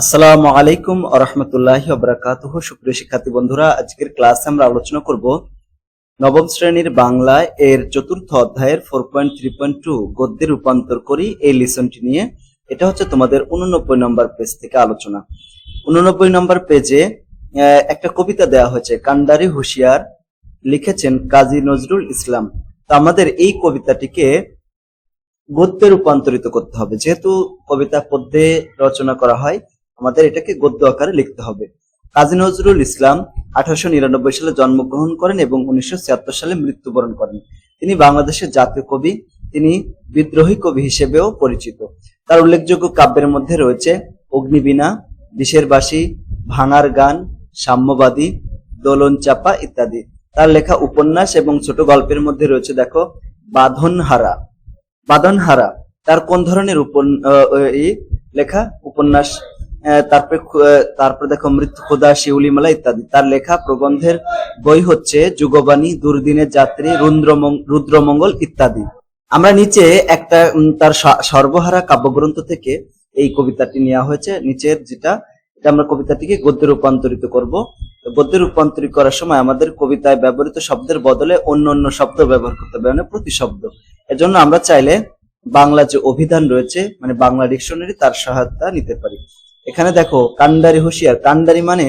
আসসালামু আলাইকুম আরহামতুল্লাহ বরাকাতুহ। সুপ্রিয় শিক্ষার্থী বন্ধুরা, আজকের ক্লাসে আমরা আলোচনা করব নবম শ্রেণির বাংলা এর চতুর্থ অধ্যায়ের four point three point two গদ্যে রূপান্তর করি এই লিসনটি নিয়ে। এটা হচ্ছে তোমাদের উননব্বই নম্বর পেজ থেকে আলোচনা। উননব্বই নম্বর পেজে একটা কবিতা দেওয়া হয়েছে, কান্ডারি হুশিয়ার লিখেছেন কাজী নজরুল ইসলাম। তো আমাদের এই কবিতাটিকে গদ্যে রূপান্তরিত করতে হবে। যেহেতু কবিতা পদ্যে রচনা করা হয় আমাদের এটাকে গদ্য আকারে লিখতে হবে। কাজী নজরুল ইসলাম আঠারোশো নিরানব্বই সালে জন্মগ্রহণ করেন এবং উনিশশো ছিয়াত্তর সালে মৃত্যুবরণ করেন। তিনি বাংলাদেশের জাতীয় কবি, তিনি বিদ্রোহী কবি হিসেবেও পরিচিত। তার উল্লেখযোগ্য কাব্যের মধ্যে রয়েছে অগ্নিবীণা, বিষের বাসী ভাঙার গান, সাম্যবাদী, দোলন চাপা ইত্যাদি। তার লেখা উপন্যাস এবং ছোট গল্পের মধ্যে রয়েছে, দেখো, বাঁধনহারা। বাঁধনহারা, তার কোন ধরনের উপন- লেখা? উপন্যাস তারপরে তারপরে দেখো মৃত্যু খোদা, শিউলি শিউলিমালা ইত্যাদি। তার লেখা প্রবন্ধের বই হচ্ছে যুগবাণী, দুর্দিনের যাত্রী রুদ্রমঙ্গল ইত্যাদি। আমরা নিচে একটা তার সর্বহারা কাব্যগ্রন্থ থেকে এই কবিতাটি নেওয়া হয়েছে। নিচের যেটা, এটা আমরা কবিতাটিকে গদ্যে রূপান্তরিত করব। গদ্যে রূপান্তরিত করার সময় আমাদের কবিতায় ব্যবহৃত শব্দের বদলে অন্য অন্য শব্দ ব্যবহার করতে হবে মানে প্রতিশব্দ। এজন্য আমরা চাইলে বাংলা যে অভিধান রয়েছে মানে বাংলা ডিকশনারি, তার সহায়তা নিতে পারি। এখানে দেখো কান্দারি হুঁশিয়ার। কান্দারি মানে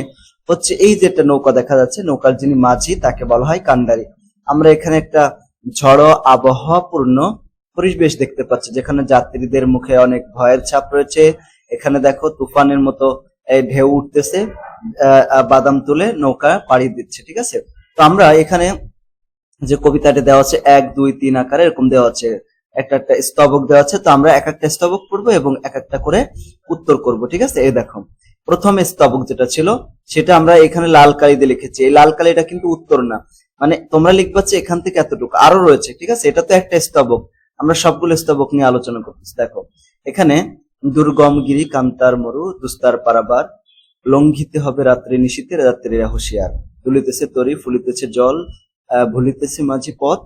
হচ্ছে এই যে একটা নৌকা দেখা যাচ্ছে, নৌকার যিনি মাঝি, তাকে বলা হয় কান্দারি আমরা এখানে একটা ঝড় আবহাওয়াপূর্ণ পরিবেশ দেখতে পাচ্ছি, যেখানে যাত্রীদের মুখে অনেক ভয়ের ছাপ রয়েছে। এখানে দেখো, তুফানের মতো ঢেউ উঠতেছে বাদাম তুলে নৌকা পাড়ি দিচ্ছে, ঠিক আছে? তো আমরা এখানে যে কবিতাটা দেওয়া আছে, এক, দুই, তিন আকারে এরকম দেওয়া আছে। একটা একটা স্তবক দেওয়া আছে, তো আমরা এক একটা স্তবক পড়ব এবং এক একটা করে উত্তর করব, ঠিক আছে? এই দেখো, প্রথম স্তবক যেটা ছিল, সেটা আমরা এখানে লাল কালি দিয়ে লিখেছি। এই লাল কালিটা কিন্তু উত্তর না। মানে তোমরা লিখবা এখান থেকে এতটুকু, আরও রয়েছে, ঠিক আছে? এটা তো একটা স্তবক। আমরা সবগুলো স্তবক নিয়ে আলোচনা করতেছি। দেখো, এখানে, দুর্গম গিরি কান্তার মরু, দুস্তার পারাবার, লঙ্ঘিতে হবে রাত্রি নিশীতে রাত্রিরা হুঁশিয়ার। তুলিতেছে তরি, ফুলিতেছে জল ভুলিতেছে মাঝি পথ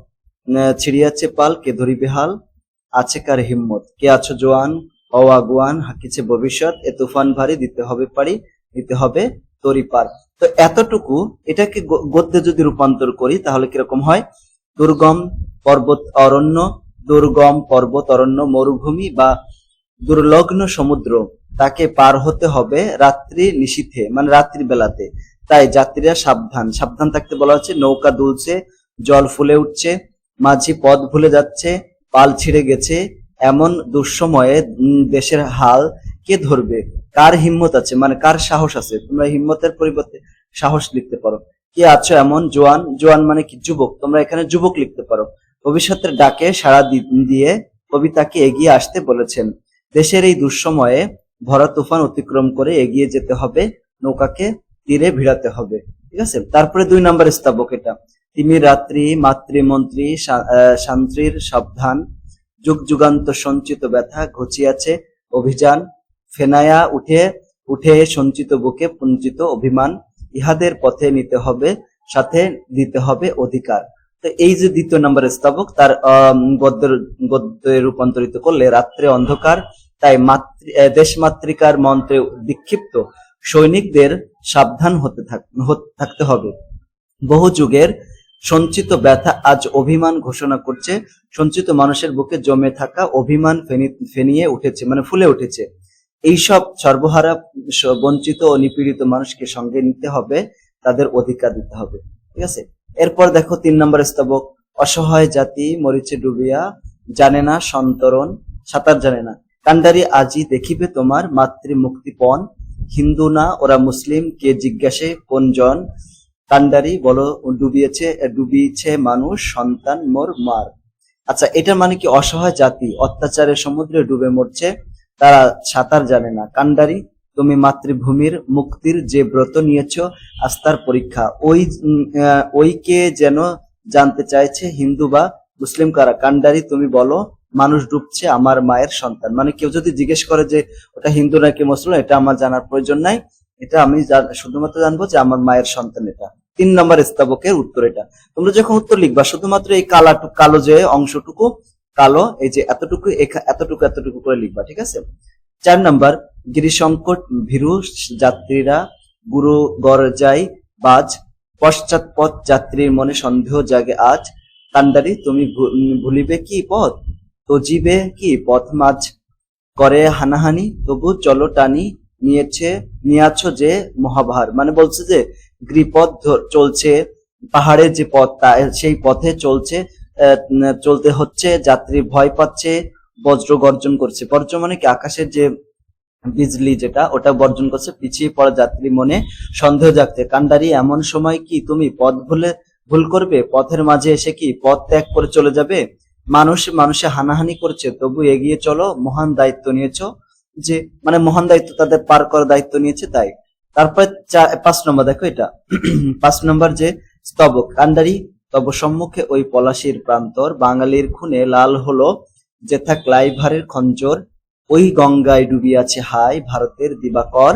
ছিড়িয়াছে পাল, কে ধরিবে হাল আছে কার হিম্মত? কে আছো জোয়ান? হও আগুয়ান হাকিছে ভবিষ্যৎ। এ তুফান ভারী, দিতে হবে পারি, দিতে হবে তরি পার। তো এতটুকু, এটাকে গদ্যে যদি রূপান্তর করি, তাহলে কীরকম হয়? দুর্গম পর্বত অরণ্য, দুর্গম পর্বত অরণ্য, মরুভূমি বা দুর্লগ্ন সমুদ্র, তাকে পার হতে হবে রাত্রি নিশীথে মানে রাত্রি বেলাতে। তাই যাত্রীরা সাবধান। সাবধান থাকতে বলা হচ্ছে, নৌকা দুলছে, জল ফুলে উঠছে। মাঝি পথ ভুলে যাচ্ছে, পাল ছিঁড়ে গেছে, এমন দুঃসময়ে দেশের হাল কে ধরবে? কার হিম্মত আছে? মানে কার সাহস আছে? তোমরা হিম্মতের পরিবর্তে সাহস লিখতে পারো। কে আছো এমন? জোয়ান। জোয়ান মানে কি? যুবক। তোমরা এখানে যুবক লিখতে পারো। ভবিষ্যতের ডাকে সাড়া দিয়ে কবিতাকে এগিয়ে আসতে বলেছেন। দেশের এই দুঃসময়ে ভরা তুফান অতিক্রম করে এগিয়ে যেতে হবে। নৌকাকে তীরে ভিড়াতে হবে। ঠিক আছে? তারপরে দুই নম্বর স্তাবক এটা। তিমি রাত্রি মাতৃমন্ত্রী শান্ত্রীর সাবধান যুগ যুগান্ত সঞ্চিত ব্যথা ঘুচিয়াছে অভিযান ফেনায়া উঠে উঠে সঞ্চিত বুকে পুঞ্জিত অভিমান ইহাদের পথে নিতে হবে সাথে দিতে হবে অধিকার। তো এই যে দ্বিতীয় নম্বর স্তাবক তার আম, গদ্যের গদ্যে রূপান্তরিত করলে রাত্রে অন্ধকার তাই মাতৃ দেশমাতৃকার মন্ত্রে বিক্ষিপ্ত সৈনিকদের সাবধান হতে থাকতে হবে। বহু যুগের সঞ্চিত ব্যথা আজ অভিমান ঘোষণা করছে। সঞ্চিত মানুষের বুকে জমে থাকা অভিমান ফেনি- ফেনিয়ে উঠেছে মানে ফুলে উঠেছে। এইসব সর্বহারা বঞ্চিত ও নিপীড়িত মানুষকে সঙ্গে নিতে হবে, তাদের অধিকার দিতে হবে, ঠিক আছে? এরপর দেখো তিন নম্বর স্তবক, অসহায় জাতি মরিচে ডুবিয়া, জানে না সন্তরণ, সাঁতার জানে না। কান্ডারি আজি দেখিবে তোমার মাতৃ মুক্তিপণ হিন্দু না, ওরা মুসলিম, কে জিজ্ঞাসে কোন জন কান্ডারি বলো ডুবিয়েছে ডুবিয়েছে মানুষ সন্তান মোর মার। আচ্ছা এটা মানে কি অসহায় জাতি? অত্যাচারের সমুদ্রে ডুবে মরছে তারা সাঁতার জানে না। কান্ডারি তুমি মাতৃভূমির মুক্তির যে ব্রত নিয়েছ আস্থার পরীক্ষা। ওই উম, আহ, ওই কে যেন জানতে চাইছে হিন্দু বা মুসলিম কারা? কান্ডারি তুমি বলো মানুষ ডুবছে আমার মায়ের সন্তান। মানে কেউ যদি জিজ্ঞেস করে যে ওটা হিন্দু নাকি মুসলিম? এটা আমার জানার প্রয়োজন নাই। এটা আমি শুধুমাত্র জানব যে আমার মায়ের সন্তান এটা। তিন নম্বর স্তাবকের উত্তর এটা। তোমরা যখন উত্তর লিখবা, শুধুমাত্র এই কালাটু কালো যে অংশটুকু, কালো, এই যে এতটুকু এতটুকু এতটুকু করে লিখবা, ঠিক আছে? চার নম্বর গিরিশঙ্কট ভীরু, যাত্রীরা, গুরু, গরজাই, বাজ পশ্চাৎপদ যাত্রীর মনে সন্দেহ জাগে আজ। কান্ডারি তুমি ভুলিবে কি পথ? তজিবে কি পথ মাঝ? করে হানাহানি, তবু চলো টানি নিয়েছে, নিয়াছ যে মহাভার। মানে বলছে যে গিরিপথ ধ- চলছে পাহাড়ের যে পথ সেই পথে চলছে চলতে হচ্ছে, যাত্রী ভয় পাচ্ছে, বজ্র গর্জন করছে। বজ্র মানে কি? আকাশের যে বিজলি যেটা, ওটা বর্জন করছে, পিছিয়ে পড়া যাত্রী মনে সন্দেহ জাগতে কান্ডারি, এমন সময় কি তুমি পথ ভুলে, ভুল করবে? পথের মাঝে এসে কি পথ ত্যাগ করে চলে যাবে? মানুষ মানুষে হানাহানি করছে, তবু এগিয়ে চলো, মহান দায়িত্ব নিয়েছো যে মানে মহান দায়িত্ব তাদের পার করার দায়িত্ব নিয়েছে তাই। তারপরে পাঁচ নম্বর, দেখো এটা। পাঁচ নম্বর যে স্তবক, কান্ডারি তব সম্মুখে ওই পলাশির প্রান্তর, বাঙালির খুনে লাল হলো, যেথা ক্লাইভারের খঞ্জর, ওই গঙ্গায় ডুবিয়াছে হাই ভারতের দিবাকর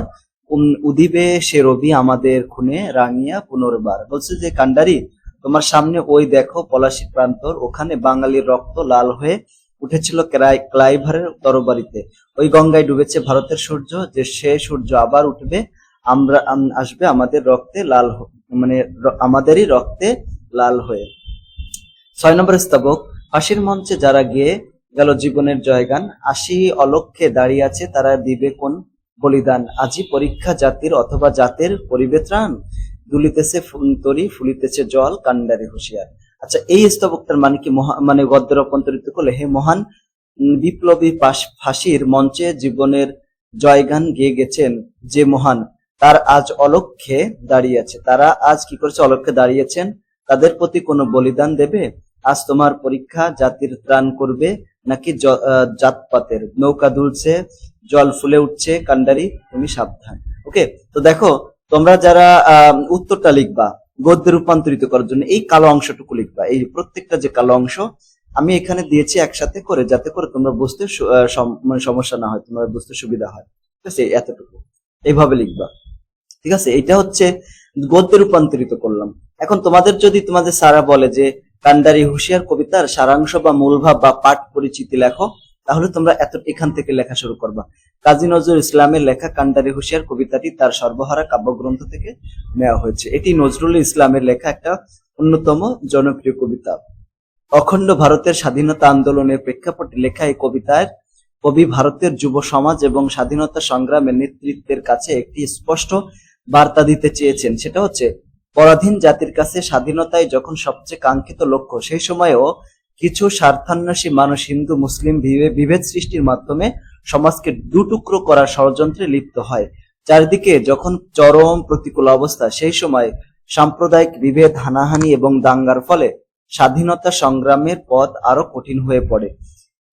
উদিবে সে রবি আমাদের খুনে রাঙিয়া পুনর্বার। বলছে যে, কান্ডারি, তোমার সামনে ওই দেখো পলাশি প্রান্তর, ওখানে বাঙালির রক্ত লাল হয়ে উঠেছিল ক্লাইভারের তরবারিতে। ওই গঙ্গায় ডুবেছে ভারতের সূর্য, যে সে সূর্য আবার উঠবে, আমরা আসবে আমাদের রক্তে লাল মানে আমাদেরই রক্তে লাল হয়ে। ছয় নম্বর স্তবক, হাসির মঞ্চে যারা গিয়ে গেল জীবনের জয়গান আশি অলক্ষে দাঁড়িয়ে আছে তারা দিবে কোন বলিদান? আজি পরীক্ষা জাতির অথবা জাতের পরিবে ত্রাণ দুলিতেছে ফুলতরি, ফুলিতেছে জল কান্ডারে হুঁশিয়ার। আচ্ছা এই স্তবকটার মানে কি মানে গদ্য রূপান্তরিত করলে হে মহান বিপ্লবী ফাঁসির মঞ্চে জীবনের জয়গান গেয়ে গেছেন যে মহান। তার আজ অলক্ষে দাঁড়িয়ে আছে। তারা আজ কি করেছে? অলক্ষে দাঁড়িয়েছেন তাদের প্রতি কোনো বলিদান দেবে? আজ তোমার পরীক্ষা জাতির ত্রাণ করবে নাকি জাতপাতের? নৌকা দুলছে, জল ফুলে উঠছে, কান্ডারি, তুমি সাবধান। ওকে তো দেখো, তোমরা যারা উত্তরটা লিখবা গদ্যে রূপান্তরিত করার জন্য এই কালো অংশটুকু লিখবা। এই প্রত্যেকটা যে কালো অংশ আমি এখানে দিয়েছি একসাথে করে, যাতে করে তোমরা বুঝতে মানে সমস্যা না হয়, তোমার বুঝতে সুবিধা হয়। ঠিক আছে? এতটুকু। এইভাবে লিখবা। ঠিক আছে? এটা হচ্ছে গদ্যে রূপান্তরিত করলাম। এখন তোমাদের যদি তোমাদের সারা বলে যে কান্ডারি হুঁশিয়ার কবিতার সারাংশ বা মূলভাব বা পাঠ পরিচিতি লেখো তাহলে তোমরা এত এখান থেকে লেখা শুরু করবা। কাজী নজরুল ইসলামের লেখা কান্ডারি হুঁশিয়ার কবিতাটি তার সর্বহারা কাব্যগ্রন্থ থেকে নেওয়া হয়েছে। এটি নজরুল ইসলামের লেখা একটা অন্যতম জনপ্রিয় কবিতা। অখণ্ড ভারতের স্বাধীনতা আন্দোলনের প্রেক্ষাপটে লেখা এই কবিতায় কবি ভারতের যুব সমাজ এবং স্বাধীনতা সংগ্রামের নেতৃত্বের কাছে একটি স্পষ্ট বার্তা দিতে চেয়েছেন। সেটা হচ্ছে, পরাধীন জাতির কাছে স্বাধীনতাই যখন সবচেয়ে কাঙ্ক্ষিত লক্ষ্য, সেই সময়েও কিছু স্বার্থান্বেষী মানুষ হিন্দু, মুসলিম বিভেদ সৃষ্টির মাধ্যমে সমাজকে দুটুকরো করার ষড়যন্ত্রে লিপ্ত হয়। চারিদিকে যখন চরম প্রতিকূল অবস্থা, সেই সময় সাম্প্রদায়িক বিভেদ, হানাহানি এবং দাঙ্গার ফলে স্বাধীনতা সংগ্রামের পথ আরও কঠিন হয়ে পড়ে।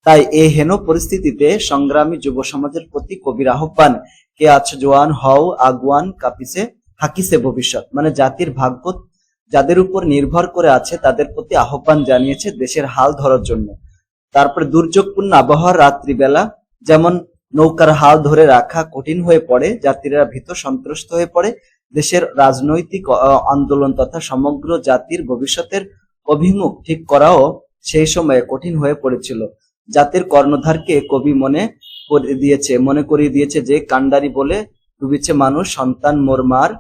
তাই এই হেন পরিস্থিতিতে সংগ্রামী যুব সমাজের প্রতি কবির আহ্বান, কে আছো জোয়ান হও, আগুয়ান কাপিসে থাকিসে ভবিষ্যৎ। মানে জাতির ভাগ্য যাদের উপর নির্ভর করে আছে, তাদের প্রতি আহ্বান জানিয়েছে দেশের হাল ধরার জন্য। তারপরে দুর্যোগপূর্ণ আবহাওয়ার রাত্রিবেলা যেমন নৌকার হাল ধরে রাখা কঠিন হয়ে পড়ে, যাত্রীরা ভীত সন্ত্রস্ত হয়ে পড়ে, দেশের রাজনৈতিক আন্দোলন তথা সমগ্র জাতির ভবিষ্যতের অভিমুখ ঠিক করাও সেই সময়ে কঠিন হয়ে পড়েছিল। জাতির কর্ণধারকে কবি মনে করে দিয়েছে, মনে করিয়ে দিয়েছে যে, কান্ডারি বলে ডুবেছে মানুষ, সন্তান মোর মার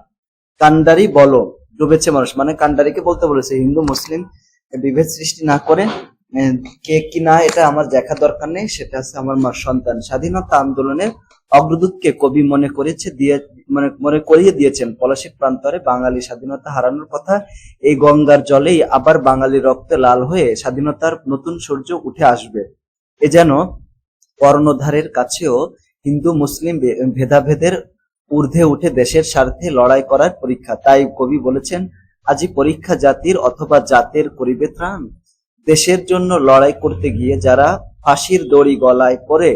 কান্ডারি বলো। ডুবেছে মানুষ। মানে কান্ডারিকে বলতে বলেছে, হিন্দু, মুসলিম, বিভেদ সৃষ্টি না করে কে কি না, এটা আমার দেখা দরকার নেই, সেটা হচ্ছে আমার মার সন্তান। স্বাধীনতা আন্দোলনের অগ্রদূতকে কবি মনে করেছে, দিয়ে মানে মনে করিয়ে দিয়েছেন পলাশির প্রান্তরে বাঙালি স্বাধীনতা হারানোর কথা। এই গঙ্গার জলেই আবার বাঙালি রক্তে লাল হয়ে স্বাধীনতার নতুন সূর্য উঠে আসবে। এ যেন কর্ণধারের কাছেও হিন্দু, মুসলিম ভেদাভেদের ঊর্ধ্বে উঠে দেশের স্বার্থে লড়াই করার পরীক্ষা। তাই কবি বলেছেন, আজি পরীক্ষা জাতির অথবা জাতের করিবে ত্রাণ। দেশের জন্য লড়াই করতে গিয়ে যারা ফাঁসির দড়ি গলায় পরে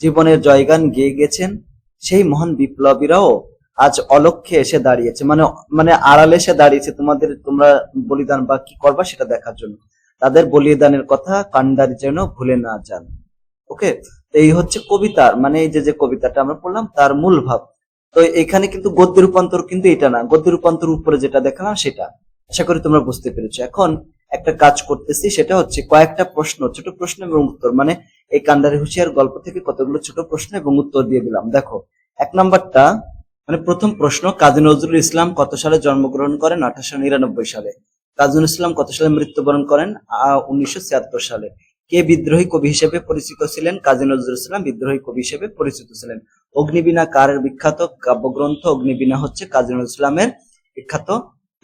জীবনের জয়গান গেয়ে গেছেন, সেই মহান বিপ্লবীরাও আজ অলক্ষে এসে দাঁড়িয়েছে। মানে মানে আড়ালে এসে দাঁড়িয়েছে। তোমাদের, তোমরা বলিদান বা কি করবা সেটা দেখার জন্য। তাদের বলিদানের কথা কান্ডারি যেন ভুলে না যান। ওকে? এই হচ্ছে কবিতার মানে এই যে যে কবিতাটা আমরা পড়লাম, তার মূল ভাব। তো এখানে কিন্তু গদ্য রূপান্তর কিন্তু এটা না। গদ্য রূপান্তর উপরে যেটা দেখালাম সেটা। আশা করি তোমরা বুঝতে পেরেছ। এখন একটা কাজ করতেছি, সেটা হচ্ছে কয়েকটা প্রশ্ন, ছোট প্রশ্ন এবং উত্তর। মানে এই কান্ডারি হুঁশিয়ার গল্প থেকে কতগুলো ছোট প্রশ্ন এবং উত্তর দিয়ে দিলাম। দেখো, এক নম্বরটা মানে প্রথম প্রশ্ন, কাজী নজরুল ইসলাম কত সালে জন্মগ্রহণ করেন? আঠারোশো নিরানব্বই সালে। কাজী ইসলাম কত সালে মৃত্যুবরণ করেন? উনিশশো ছিয়াত্তর সালে। কে বিদ্রোহী কবি হিসেবে পরিচিত ছিলেন? কাজী নজরুল ইসলাম বিদ্রোহী কবি হিসেবে পরিচিত ছিলেন। অগ্নিবীণা কার বিখ্যাত কাব্যগ্রন্থ? অগ্নিবীণা হচ্ছে কাজী নজরুল ইসলামের বিখ্যাত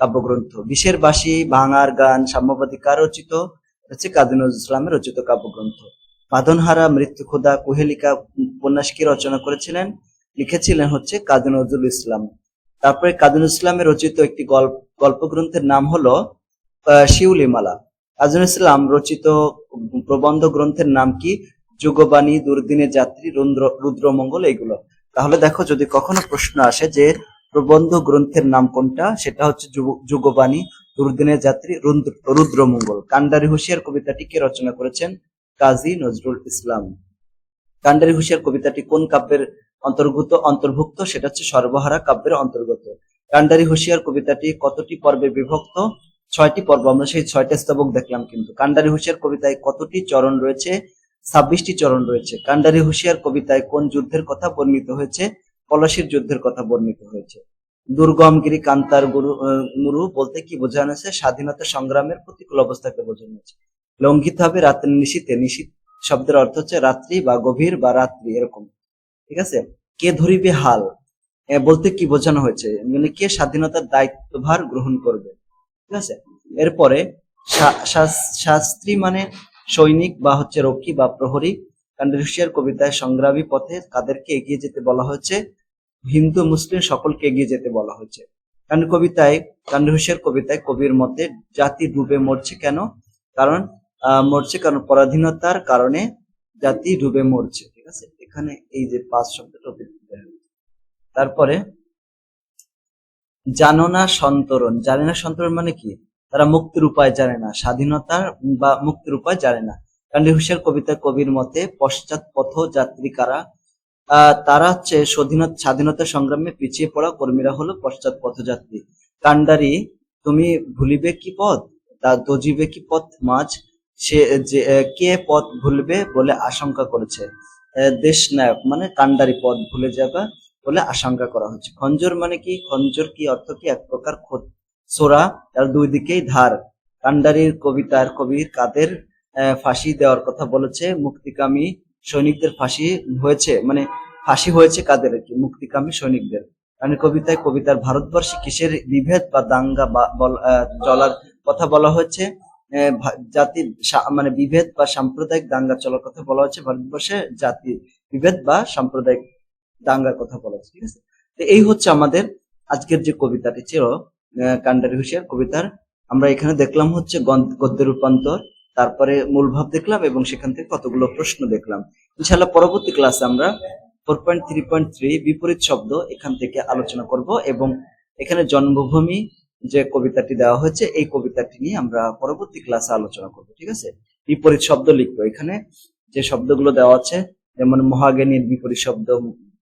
কাব্যগ্রন্থ। বিশের বাসী, ভাঙার গান সাম্যবাদী কার রচিত হচ্ছে কাজী নজরুল ইসলামের রচিত কাব্যগ্রন্থ। বাঁধনহারা মৃত্যু খোদা কুহেলিকা উপন্যাস কি রচনা করেছিলেন? লিখেছিলেন হচ্ছে কাজী নজরুল ইসলাম। তারপরে কাজী নজরুল ইসলামের রচিত একটি গল্প, গল্পগ্রন্থের নাম হলো শিউলিমালা। কাজী নজরুল ইসলাম রচিত প্রবন্ধ গ্রন্থের নাম কি? যুগবাণী দুর্দিনের যাত্রী, রুদ্র, রুদ্রমঙ্গল, এগুলো। তাহলে দেখো, যদি কখনো প্রশ্ন আসে যে প্রবন্ধ গ্রন্থের নাম কোনটা, সেটা হচ্ছে যুগবাণী দুর্দিনের যাত্রী রুদ্রমঙ্গল। কান্ডারি হুঁশিয়ার কবিতাটি কে রচনা করেছেন? কাজী নজরুল ইসলাম। কান্ডারি হুঁশিয়ার কবিতাটি কোন কাব্যের অন্তর্ভুক্ত অন্তর্ভুক্ত? সেটা হচ্ছে সর্বহারা কাব্যের অন্তর্গত। কান্ডারি হুঁশিয়ার কবিতাটি কতটি পর্বে বিভক্ত? ছয়টি পর্ব। আমরা সেই ছয়টা স্তবক দেখলাম কিন্তু। কান্ডারি হুঁশিয়ার কবিতায় কতটি চরণ রয়েছে? ছাব্বিশটি চরণ রয়েছে। কান্ডারি হুঁশিয়ার কবিতায় কোন যুদ্ধের কথা বর্ণিত হয়েছে? পলাশির যুদ্ধের কথা বর্ণিত হয়েছে। দুর্গমগিরি কান্তার গুরু মুরু বলতে কি বোঝানো হয়েছে স্বাধীনতা সংগ্রামের প্রতিকূল অবস্থাকে বোঝানো হয়েছে লঙ্ঘিত হবে রাতের নিশীতে নিশীত শব্দের অর্থ হচ্ছে রাত্রি বা গভীর বা রাত্রি, এরকম। ঠিক আছে? কে ধরিবে হাল? বলতে কি বোঝানো হয়েছে? মানে কে স্বাধীনতার দায়িত্বভার গ্রহণ করবে? ঠিক আছে? এরপরে শাস্ত্রী মানে সৈনিক বা হচ্ছে রক্ষী বা প্রহরী কান্ডারুশিয়ার কবিতায় সংগ্রামী পথে কাদেরকে এগিয়ে যেতে বলা হয়েছে। হিন্দু, মুসলিম সকলকে এগিয়ে যেতে বলা হয়েছে। কারণ কবিতায় কান্ডারুশিয়ার কবিতায় কবির মতে জাতি ডুবে মরছে কেন? কারণ মরছে কারণ পরাধীনতার কারণে জাতি ডুবে মরছে। ঠিক আছে? এখানে এই যে পাঁচ শব্দটা তারপরে জানো না সন্তরণ। জানে না সন্তরণ মানে কি? তারা মুক্তির উপায় জানে না। স্বাধীনতার বা মুক্তির উপায় জানে না। কান্ডি হুসের কবিতা কবির মতে পশ্চাৎপথ যাত্রী কারা? আহ, তারা হচ্ছে স্বাধীনতা স্বাধীনতা সংগ্রামে পিছিয়ে পড়া কর্মীরা হলো পশ্চাৎপথ যাত্রী। কান্ডারি তুমি ভুলিবে কি পথ? তা দজিবে কি পথ মাঝ? সে যে কে পথ ভুলবে বলে আশঙ্কা করেছে? দেশ নায়ক মানে কান্ডারি পথ ভুলে যাবে। বলে আশঙ্কা করা হচ্ছে। খঞ্জর মানে কি? খঞ্জর কি অর্থ কি? এক প্রকার সোরা তার দুই দিকেই ধার। কান্ডারির কবিতার কবির কাদের ফাঁসি দেওয়ার কথা বলেছে, মুক্তিকামী সৈনিকদের ফাঁসি হয়েছে মানে ফাঁসি হয়েছে কাদের কি? মুক্তিকামী সৈনিকদের। মানে কবিতায়, কবিতার ভারতবর্ষে কিসের বিভেদ বা দাঙ্গা বা চলার কথা বলা হয়েছে? জাতি মানে বিভেদ বা সাম্প্রদায়িক দাঙ্গা চলার কথা বলা হচ্ছে ভারতবর্ষে, জাতি বিভেদ বা সাম্প্রদায়িক দাঙ্গার কথা বলা ঠিক আছে? তো এই হচ্ছে আমাদের আজকের যে কবিতাটি ছিল কান্ডারি হুঁশিয়ার কবিতার। আমরা এখানে দেখলাম হচ্ছে গদ্যের রূপান্তর, তারপরে মূল ভাব দেখলাম এবং সেখান থেকে কতগুলো প্রশ্ন দেখলাম। ইনশাল্লাহ পরবর্তী ক্লাসে আমরা four point three point three বিপরীত শব্দ এখান থেকে আলোচনা করব এবং এখানে জন্মভূমি যে কবিতাটি দেওয়া হয়েছে, এই কবিতাটি নিয়ে আমরা পরবর্তী ক্লাসে আলোচনা করব, ঠিক আছে? বিপরীত শব্দ লিখব এখানে। যে শব্দগুলো দেওয়া আছে, যেমন মহাজ্ঞানীর বিপরীত শব্দ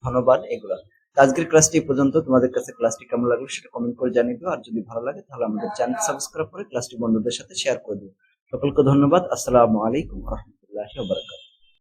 ধন্যবাদ এগুলো। আজকের ক্লাসটি পর্যন্ত। তোমাদের কাছে ক্লাসটি কেমন লাগল সেটা কমেন্ট করে জানিয়ে দিও। আর যদি ভালো লাগে, তাহলে আমাদের চ্যানেল সাবস্ক্রাইব করে ক্লাসটি বন্ধুদের সাথে শেয়ার করে দিও। সকলকে ধন্যবাদ। আসসালামু আলাইকুম রহমতুল্লাহি